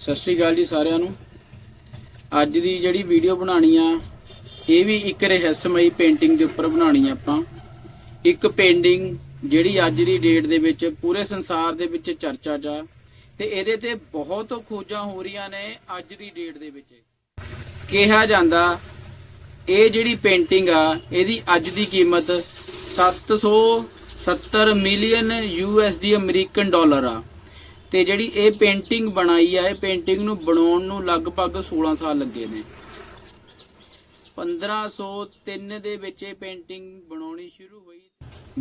ਸਤਿ ਸ਼੍ਰੀ ਅਕਾਲ ਜੀ ਸਾਰਿਆਂ ਨੂੰ। ਅੱਜ ਦੀ ਜਿਹੜੀ ਵੀਡੀਓ ਬਣਾਣੀ ਆ, ਇਹ ਵੀ ਇੱਕ ਰਹੱਸਮਈ ਪੇਂਟਿੰਗ ਦੇ ਉੱਪਰ ਬਣਾਣੀ ਆ ਆਪਾਂ। ਇੱਕ ਪੇਂਟਿੰਗ ਜਿਹੜੀ ਅੱਜ ਦੀ ਡੇਟ ਦੇ ਵਿੱਚ, ਪੂਰੇ ਸੰਸਾਰ ਦੇ ਵਿੱਚ ਚਰਚਾ 'ਚ ਆ ਤੇ ਇਹਦੇ ਤੇ ਬਹੁਤ ਖੋਜਾਂ ਹੋ ਰਹੀਆਂ ਨੇ ਅੱਜ ਦੀ ਡੇਟ ਦੇ ਵਿੱਚ। ਕਿਹਾ ਜਾਂਦਾ, ਇਹ ਜਿਹੜੀ ਪੇਂਟਿੰਗ ਆ, ਇਹਦੀ ਅੱਜ ਦੀ ਕੀਮਤ 770 ਮਿਲੀਅਨ ਯੂਐਸਡੀ ਅਮਰੀਕਨ ਡਾਲਰ ਆ। ਤੇ ਜਿਹੜੀ ਇਹ ਪੇਂਟਿੰਗ ਬਣਾਈ ਆ, ਇਹ ਪੇਂਟਿੰਗ ਨੂੰ ਬਣਾਉਣ ਨੂੰ ਲਗਭਗ 16 ਸਾਲ ਲੱਗੇ ਨੇ। 1503 ਦੇ ਵਿੱਚ ਇਹ ਪੇਂਟਿੰਗ ਬਣਾਉਣੀ ਸ਼ੁਰੂ ਹੋਈ।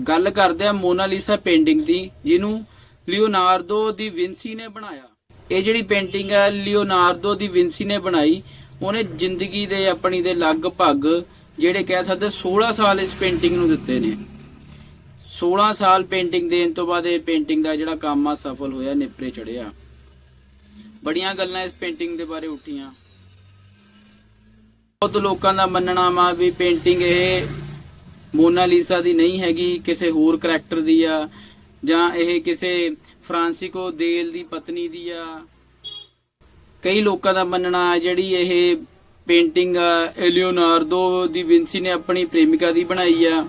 ਗੱਲ ਕਰਦੇ ਆ ਮੋਨਾਲੀਸਾ ਪੇਂਟਿੰਗ ਦੀ, ਜਿਹਨੂੰ ਲਿਓਨਾਰਡੋ ਦੀ ਵਿੰਸੀ ਨੇ ਬਣਾਇਆ। ਇਹ ਜਿਹੜੀ ਪੇਂਟਿੰਗ ਹੈ ਲਿਓਨਾਰਡੋ ਦੀ ਵਿੰਸੀ ਨੇ ਬਣਾਈ, ਉਹਨੇ ਜ਼ਿੰਦਗੀ ਦੇ ਆਪਣੀ ਦੇ ਲਗਭਗ ਜਿਹੜੇ ਕਹਿ ਸਕਦੇ 16 ਸਾਲ ਇਸ ਪੇਂਟਿੰਗ ਨੂੰ ਦਿੱਤੇ ਨੇ। 16 ਸਾਲ ਪੇਂਟਿੰਗ ਦੇਣ ਤੋਂ ਬਾਅਦ ਇਹ ਪੇਂਟਿੰਗ ਦਾ ਜਿਹੜਾ ਕੰਮ ਆ, ਸਫਲ ਹੋਇਆ, ਨਿਪਰੇ ਚੜਿਆ। ਬੜੀਆਂ ਗੱਲਾਂ ਇਸ ਪੇਂਟਿੰਗ ਦੇ ਬਾਰੇ ਉੱਠੀਆਂ। ਬਹੁਤ ਲੋਕਾਂ ਦਾ ਮੰਨਣਾ ਵਾ ਵੀ ਪੇਂਟਿੰਗ ਇਹ ਮੋਨਾਲੀਸਾ ਦੀ ਨਹੀਂ ਹੈਗੀ, ਕਿਸੇ ਹੋਰ ਕਰੈਕਟਰ ਦੀ ਆ, ਜਾਂ ਇਹ ਕਿਸੇ ਫਰਾਂਸੀਕੋ ਦੇਲ ਦੀ ਪਤਨੀ ਦੀ ਆ। ਕਈ ਲੋਕਾਂ ਦਾ ਮੰਨਣਾ ਹੈ ਜਿਹੜੀ ਇਹ ਪੇਂਟਿੰਗ ਐਲੀਓਨਾਰਡੋ ਦੀ ਵਿੰਸੀ ਨੇ ਆਪਣੀ ਪ੍ਰੇਮਿਕਾ ਦੀ ਬਣਾਈ ਆ।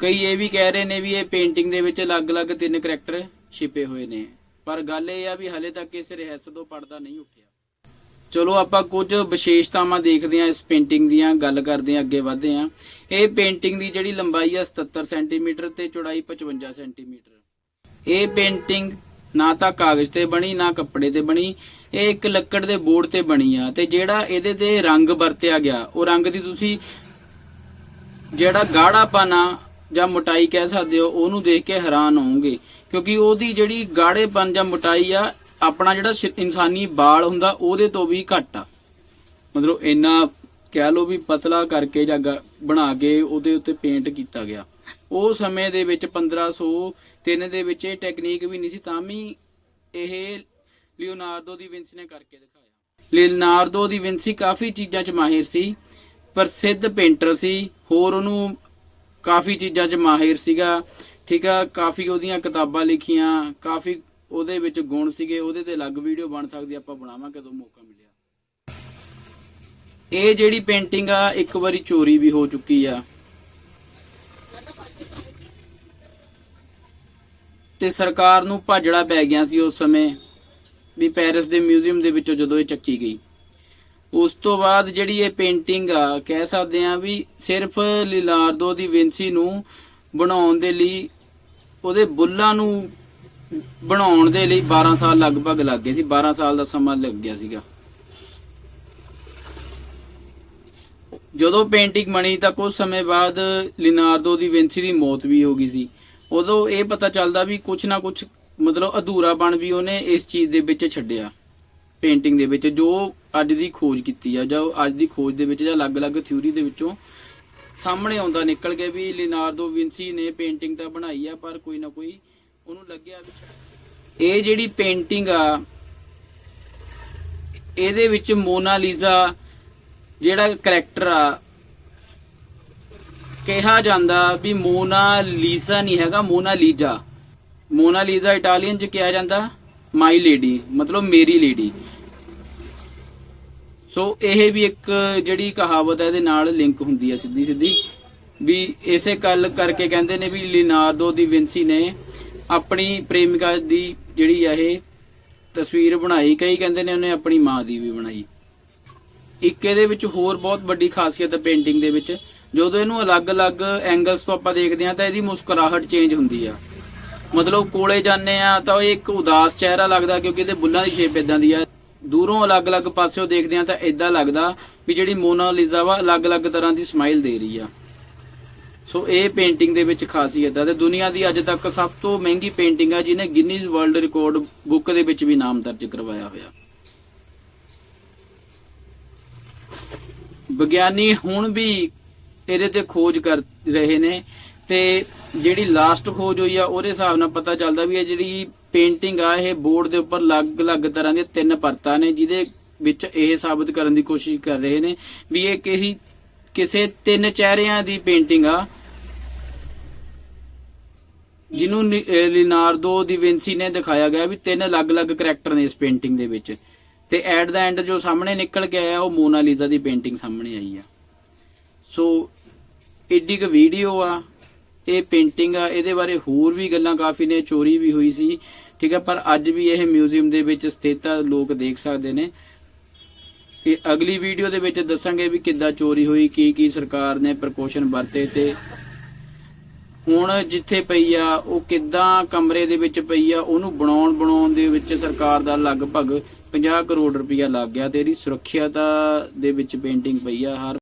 ਕਈ ਇਹ ਵੀ ਕਹਿ ਰਹੇ ਨੇ ਵੀ ਇਹ ਪੇਂਟਿੰਗ ਦੇ ਵਿੱਚ ਅਲੱਗ-ਅਲੱਗ ਤਿੰਨ ਕਰੈਕਟਰ ਛਿਪੇ ਹੋਏ ਨੇ। ਪਰ ਗੱਲ ਇਹ ਆ ਵੀ ਹਲੇ ਤੱਕ ਇਸ ਰਹੱਸ ਤੋਂ ਪਰਦਾ ਨਹੀਂ ਉੱਠਿਆ। ਚਲੋ ਆਪਾਂ ਕੁਝ ਵਿਸ਼ੇਸ਼ਤਾਵਾਂ ਦੇਖਦੇ ਹਾਂ ਇਸ ਪੇਂਟਿੰਗ ਦੀਆਂ, ਗੱਲ ਕਰਦੇ ਹਾਂ, ਅੱਗੇ ਵਧਦੇ ਹਾਂ। ਇਹ ਪੇਂਟਿੰਗ ਦੀ ਜਿਹੜੀ ਲੰਬਾਈ ਆ 77 ਸੈਂਟੀਮੀਟਰ ਤੇ ਚੌੜਾਈ 55 ਸੈਂਟੀਮੀਟਰ। ਇਹ ਪੇਂਟਿੰਗ ਨਾ ਤਾਂ ਕਾਗਜ਼ ਤੇ ਬਣੀ, ਨਾ ਕੱਪੜੇ ਤੇ ਬਣੀ, ਇਹ ਇੱਕ ਲੱਕੜ ਦੇ ਬੋਰਡ ਤੇ ਬਣੀ ਆ ਤੇ ਜਿਹੜਾ ਇਹਦੇ ਤੇ ਰੰਗ ਵਰਤਿਆ ਗਿਆ, ਉਹ ਰੰਗ ਦੀ ਤੁਸੀਂ ਜਿਹੜਾ ਗਾੜਾਪਨ ਆ ਜਾਂ ਮੋਟਾਈ ਕਹਿ ਸਕਦੇ ਹੋ, ਉਹਨੂੰ ਦੇਖ ਕੇ ਹੈਰਾਨ ਹੋਵੋਗੇ। ਕਿਉਂਕਿ ਉਹਦੀ ਜਿਹੜੀ ਗਾੜੇਪਨ ਜਾਂ ਮੋਟਾਈ ਆ, ਆਪਣਾ ਜਿਹੜਾ ਇਨਸਾਨੀ ਬਾਲ ਹੁੰਦਾ, ਉਹਦੇ ਤੋਂ ਵੀ ਘੱਟ ਆ। ਮਤਲਬ ਇੰਨਾ ਕਹਿ ਲਓ ਵੀ ਪਤਲਾ ਕਰਕੇ ਜਾਂ ਗ- ਬਣਾ ਕੇ ਉਹਦੇ ਉੱਤੇ ਪੇਂਟ ਕੀਤਾ ਗਿਆ। ਉਹ ਸਮੇਂ ਦੇ ਵਿੱਚ 1503 ਦੇ ਵਿੱਚ ਇਹ ਟੈਕਨੀਕ ਵੀ ਨਹੀਂ ਸੀ, ਤਾਂ ਵੀ ਇਹ ਲਿਓਨਾਰਡੋ ਦੀ ਵਿੰਸੀ ਨੇ ਕਰਕੇ ਦਿਖਾਇਆ। ਲਿਓਨਾਰਡੋ ਦੀ ਵਿੰਸੀ ਕਾਫੀ ਚੀਜ਼ਾਂ 'ਚ ਮਾਹਿਰ ਸੀ, ਪ੍ਰਸਿੱਧ ਪੇਂਟਰ ਸੀ, ਹੋਰ ਉਹਨੂੰ ਕਾਫੀ ਚੀਜ਼ਾਂ 'ਚ ਮਾਹਿਰ ਸੀਗਾ, ਠੀਕ ਆ, ਕਾਫੀ ਉਹਦੀਆਂ ਕਿਤਾਬਾਂ ਲਿਖੀਆਂ, ਕਾਫੀ ਉਹਦੇ ਵਿੱਚ ਗੁਣ ਸੀਗੇ, ਉਹਦੇ ਤੇ ਅਲੱਗ ਵੀਡੀਓ ਬਣ ਸਕਦੀ, ਆਪਾਂ ਬਣਾਵਾਂ ਕਦੋਂ ਮੌਕਾ ਮਿਲਿਆ। ਇਹ ਜਿਹੜੀ ਪੇਂਟਿੰਗ ਆ, ਇੱਕ ਵਾਰੀ ਚੋਰੀ ਵੀ ਹੋ ਚੁੱਕੀ ਆ। ਤੇ ਸਰਕਾਰ ਨੂੰ ਭਾਜੜਾ ਪੈ ਗਿਆ ਸੀ ਉਸ ਸਮੇਂ, ਵੀ ਪੈਰਿਸ ਦੇ ਮਿਊਜ਼ੀਅਮ ਦੇ ਵਿੱਚੋਂ ਜਦੋਂ ਇਹ ਚੱਕੀ ਗਈ। ਉਸ ਤੋਂ ਬਾਅਦ ਜਿਹੜੀ ਇਹ ਪੇਂਟਿੰਗ ਆ, ਕਹਿ ਸਕਦੇ ਆ ਵੀ ਸਿਰਫ ਲਿਲਾਰਡੋ ਦੀ ਵਿੰਸੀ ਨੂੰ ਬਣਾਉਣ ਦੇ ਲਈ, ਉਹਦੇ ਬੁੱਲਾਂ ਨੂੰ ਬਣਾਉਣ ਦੇ ਲਈ 12 ਸਾਲ ਲਗਭਗ ਲੱਗ ਗਏ ਸੀ 12 ਸਾਲ ਦਾ ਸਮਾਂ ਲੱਗ ਗਿਆ ਸੀਗਾ। ਜਦੋਂ ਪੇਂਟਿੰਗ ਬਣੀ ਤਾਂ ਕੁਝ ਸਮੇਂ ਬਾਅਦ ਲਿਨਾਰਡੋ ਦੀ ਵਿੰਸੀ ਦੀ ਮੌਤ ਵੀ ਹੋ ਗਈ ਸੀ। ਉਦੋਂ ਇਹ ਪਤਾ ਚੱਲਦਾ ਵੀ ਕੁਝ ਨਾ ਕੁਝ ਮਤਲਬ ਅਧੂਰਾਪਣ ਵੀ ਉਹਨੇ ਇਸ ਚੀਜ਼ ਦੇ ਵਿੱਚ ਛੱਡਿਆ ਪੇਂਟਿੰਗ ਦੇ ਵਿੱਚ, ਜੋ ਅੱਜ ਦੀ ਖੋਜ ਕੀਤੀ ਆ, ਜਾਂ ਅੱਜ ਦੀ ਖੋਜ ਦੇ ਵਿੱਚ ਜਾਂ ਅਲੱਗ-ਅਲੱਗ ਥਿਊਰੀ ਦੇ ਵਿੱਚੋਂ ਸਾਹਮਣੇ ਆਉਂਦਾ, ਨਿਕਲ ਕੇ ਵੀ ਲਿਨਾਰਡੋ ਵਿੰਸੀ ਨੇ ਪੇਂਟਿੰਗ ਤਾਂ ਬਣਾਈ ਆ, ਪਰ ਕੋਈ ਨਾ ਕੋਈ ਉਹਨੂੰ ਲੱਗਿਆ ਵੀ ਇਹ ਜਿਹੜੀ ਪੇਂਟਿੰਗ ਆ, ਇਹਦੇ ਵਿੱਚ ਮੋਨਾਲੀਜ਼ਾ ਜਿਹੜਾ ਕਰੈਕਟਰ ਆ, ਕਿਹਾ ਜਾਂਦਾ ਵੀ ਮੋਨਾ ਲੀਜ਼ਾ ਨਹੀਂ ਹੈਗਾ ਮੋਨਾ ਲੀਜ਼ਾ ਮੋਨਾ ਇਟਾਲੀਅਨ ਚ ਕਿਹਾ ਜਾਂਦਾ ਮਾਈ ਲੇਡੀ ਮਤਲਬ ਮੇਰੀ ਲੇਡੀ ਸੋ ਇਹ ਵੀ ਇੱਕ ਜਿਹੜੀ ਕਹਾਵਤ ਹੈ, ਇਹਦੇ ਨਾਲ ਲਿੰਕ ਹੁੰਦੀ ਹੈ ਸਿੱਧੀ ਸਿੱਧੀ। ਵੀ ਇਸੇ ਗੱਲ ਕਰਕੇ ਕਹਿੰਦੇ ਨੇ ਵੀ ਲਿਨਾਰਡੋ ਦੀ ਵਿੰਸੀ ਨੇ ਆਪਣੀ ਪ੍ਰੇਮਿਕਾ ਦੀ ਜਿਹੜੀ ਆ ਇਹ ਤਸਵੀਰ ਬਣਾਈ, ਕਈ ਕਹਿੰਦੇ ਨੇ ਉਹਨੇ ਆਪਣੀ ਮਾਂ ਦੀ ਵੀ ਬਣਾਈ। ਇੱਕ ਇਹਦੇ ਵਿੱਚ ਹੋਰ ਬਹੁਤ ਵੱਡੀ ਖਾਸੀਅਤ ਹੈ ਪੇਂਟਿੰਗ ਦੇ ਵਿੱਚ। ਜਦੋਂ ਇਹਨੂੰ ਅਲੱਗ-ਅਲੱਗ ਐਂਗਲਸ ਤੋਂ ਆਪਾਂ ਦੇਖਦੇ ਹਾਂ ਤਾਂ ਇਹਦੀ ਮੁਸਕਰਾਹਟ ਚੇਂਜ ਹੁੰਦੀ ਆ। ਮਤਲਬ ਕੋਲੇ ਜਾਂਦੇ ਆ ਤਾਂ ਇਹ ਇੱਕ ਉਦਾਸ ਚਿਹਰਾ ਲੱਗਦਾ ਕਿਉਂਕਿ ਇਹਦੇ ਬੁੱਲਾਂ ਦੀ ਸ਼ੇਪ ਇਦਾਂ ਦੀ ਆ। ਦੂਰੋਂ ਅਲੱਗ-ਅਲੱਗ ਪਾਸਿਓਂ ਦੇਖਦੇ ਆ ਤਾਂ ਇਦਾਂ ਲੱਗਦਾ ਵੀ ਜਿਹੜੀ ਮੋਨਾਲੀਜ਼ਾ ਵਾ ਅਲੱਗ-ਅਲੱਗ ਤਰ੍ਹਾਂ ਦੀ ਸਮਾਈਲ ਦੇ ਰਹੀ ਆ। ਸੋ ਇਹ ਪੇਂਟਿੰਗ ਦੇ ਵਿੱਚ ਖਾਸੀਅਤ ਆ ਤੇ ਦੁਨੀਆ ਦੀ ਅੱਜ ਤੱਕ ਸਭ ਤੋਂ ਮਹਿੰਗੀ ਪੇਂਟਿੰਗ ਆ ਜਿਹਨੇ ਗਿਨੀਜ਼ ਵਰਲਡ ਰਿਕਾਰਡ ਬੁੱਕ ਦੇ ਵਿੱਚ ਵੀ ਨਾਮ ਦਰਜ ਕਰਵਾਇਆ ਹੋਇਆ। ਵਿਗਿਆਨੀ ਹੁਣ ਵੀ ਇਹਦੇ ਤੇ ਖੋਜ ਕਰ ਰਹੇ ਨੇ ਤੇ ਜਿਹੜੀ ਲਾਸਟ ਖੋਜ ਹੋਈ ਆ, ਉਹਦੇ ਹਿਸਾਬ ਨਾਲ ਪਤਾ ਚੱਲਦਾ ਵੀ ਇਹ ਜਿਹੜੀ ਪੇਂਟਿੰਗ ਆ, ਇਹ ਬੋਰਡ ਦੇ ਉੱਪਰ ਅਲੱਗ-ਅਲੱਗ ਤਰ੍ਹਾਂ ਦੀਆਂ ਤਿੰਨ ਪਰਤਾਂ ਨੇ, ਜਿਹਦੇ ਵਿੱਚ ਇਹ ਸਾਬਤ ਕਰਨ ਦੀ ਕੋਸ਼ਿਸ਼ ਕਰ ਰਹੇ ਨੇ ਵੀ ਇਹ ਕਿਹੀ, ਕਿਸੇ ਤਿੰਨ ਚਿਹਰਿਆਂ ਦੀ ਪੇਂਟਿੰਗ ਆ। ਜਿਹਨੂੰ ਨੀ- ਅਹ ਲਿਨਾਰਡੋ ਦੀ ਵਿੰਸੀ ਨੇ ਦਿਖਾਇਆ ਗਿਆ ਵੀ ਤਿੰਨ ਅਲੱਗ-ਅਲੱਗ ਕਰੈਕਟਰ ਨੇ ਇਸ ਪੇਂਟਿੰਗ ਦੇ ਵਿੱਚ। ਤੇ ਐਟ ਦਾ ਐਂਡ ਜੋ ਸਾਹਮਣੇ ਨਿਕਲ ਕੇ ਆਇਆ, ਉਹ ਮੋਨਾਲੀਜ਼ਾ ਦੀ ਪੇਂਟਿੰਗ ਸਾਹਮਣੇ ਆਈ ਆ। ਸੋ, ਏਡੀ ਕੁ ਵੀਡੀਓ ਆ। ਇਹ ਪੇਂਟਿੰਗ ਆ, ਇਹਦੇ ਬਾਰੇ ਹੋਰ ਵੀ ਗੱਲਾਂ ਕਾਫੀ ਨੇ, ਚੋਰੀ ਵੀ ਹੋਈ ਸੀ, ਠੀਕ ਹੈ ਪਰ ਅੱਜ ਵੀ ਇਹ ਮਿਊਜ਼ੀਅਮ ਦੇ ਵਿੱਚ ਸਥਿਤ ਆ, ਲੋਕ ਦੇਖ ਸਕਦੇ ਨੇ। ਕਿ ਅਗਲੀ ਵੀਡੀਓ ਦੇ ਵਿੱਚ ਦੱਸਾਂਗੇ ਵੀ ਕਿੱਦਾਂ ਚੋਰੀ ਹੋਈ, ਕੀ ਕੀ ਸਰਕਾਰ ਨੇ ਪ੍ਰਕੋਸ਼ਨ ਵਰਤੇ ਤੇ ਹੁਣ ਜਿੱਥੇ ਪਈ ਆ, ਉਹ ਕਿੱਦਾਂ ਕਮਰੇ ਦੇ ਵਿੱਚ ਪਈ ਆ, ਉਹਨੂੰ ਬਣਾਉਣ ਬਣਾਉਣ ਦੇ ਵਿੱਚ ਸਰਕਾਰ ਦਾ ਲਗਭਗ 50 ਕਰੋੜ ਰੁਪਇਆ ਲੱਗ ਗਿਆ ਤੇ ਇਹਦੀ ਸੁਰੱਖਿਆ ਦੇ ਵਿੱਚ ਪੇਂਟਿੰਗ ਪਈ ਆ, ਹਰ